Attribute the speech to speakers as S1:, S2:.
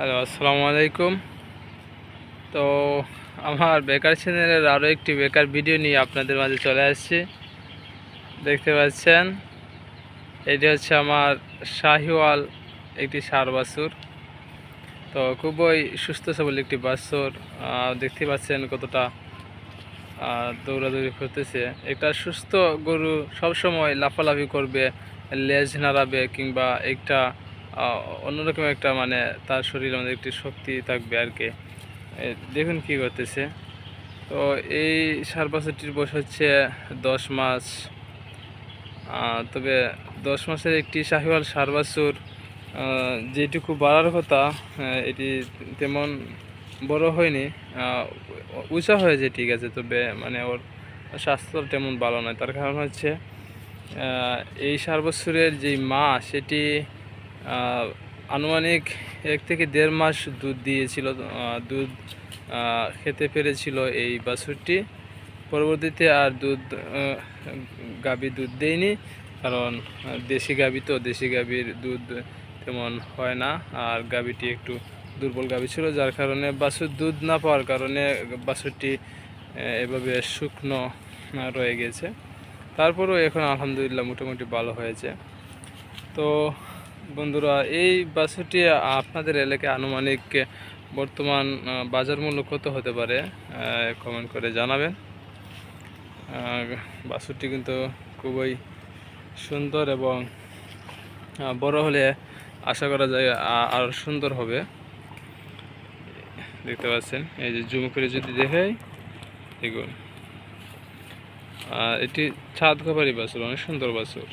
S1: Hello, আসসালামু আলাইকুম। তো আমার বেকার চ্যানেলের আরও একটি বেকার ভিডিও নিয়ে আপনাদের মাঝে চলে আসছি। দেখতে পাচ্ছেন, এটি হচ্ছে আমার শাহিওয়াল একটি সার বাছুর। তো খুবই সুস্থ সবল একটি বাছুর। দেখতে পাচ্ছেন কতটা দৌড়াদৌড়ি করতেছে। একটা সুস্থ গরু সবসময় লাফালাফি করবে, লেজ নাড়াবে কিংবা একটা অন্যরকম একটা মানে তার শরীরের আমাদের একটি শক্তি থাকবে আর কি। দেখুন কি করতেছে। তো এই সার বাছুরটির বয়স হচ্ছে দশ মাস। তবে দশ মাসের একটি শাহিওয়াল সার যেটুকু বাড়ার কথা এটি তেমন বড় হয়নি। উঁচা হয়েছে, ঠিক আছে, তবে মানে ওর স্বাস্থ্য তেমন ভালো নয়। তার কারণ হচ্ছে এই সার বছরের যেই মা, সেটি আনুমানিক এক থেকে দেড় মাস দুধ দিয়েছিল দুধ খেতে পেরেছিল এই বাছুরটি। পরবর্তীতে আর দুধ গাভী দুধ দেয়নি, কারণ দেশি গাভী তো, দেশি গাভীর দুধ তেমন হয় না। আর গাভীটি একটু দুর্বল গাভী ছিল, যার কারণে বাছুর দুধ না পাওয়ার কারণে বাছুরটি এভাবে শুকনো রয়ে গেছে। তারপরেও এখন আলহামদুলিল্লাহ মোটামুটি ভালো হয়েছে। তো বন্ধুরা, এই বাছুরটি আপনাদের এলাকায় আনুমানিক বর্তমান বাজার মূল্য কত হতে পারে কমেন্ট করে জানাবেন। বাছুরটি কিন্তু খুবই সুন্দর এবং বড় হলে আশা করা যায় আরও সুন্দর হবে। দেখতে পাচ্ছেন, এই যে জুম করে যদি দেখাই, দেখুন। এটি ছাদ খাবারই বাছুর অনেক সুন্দর বাছুর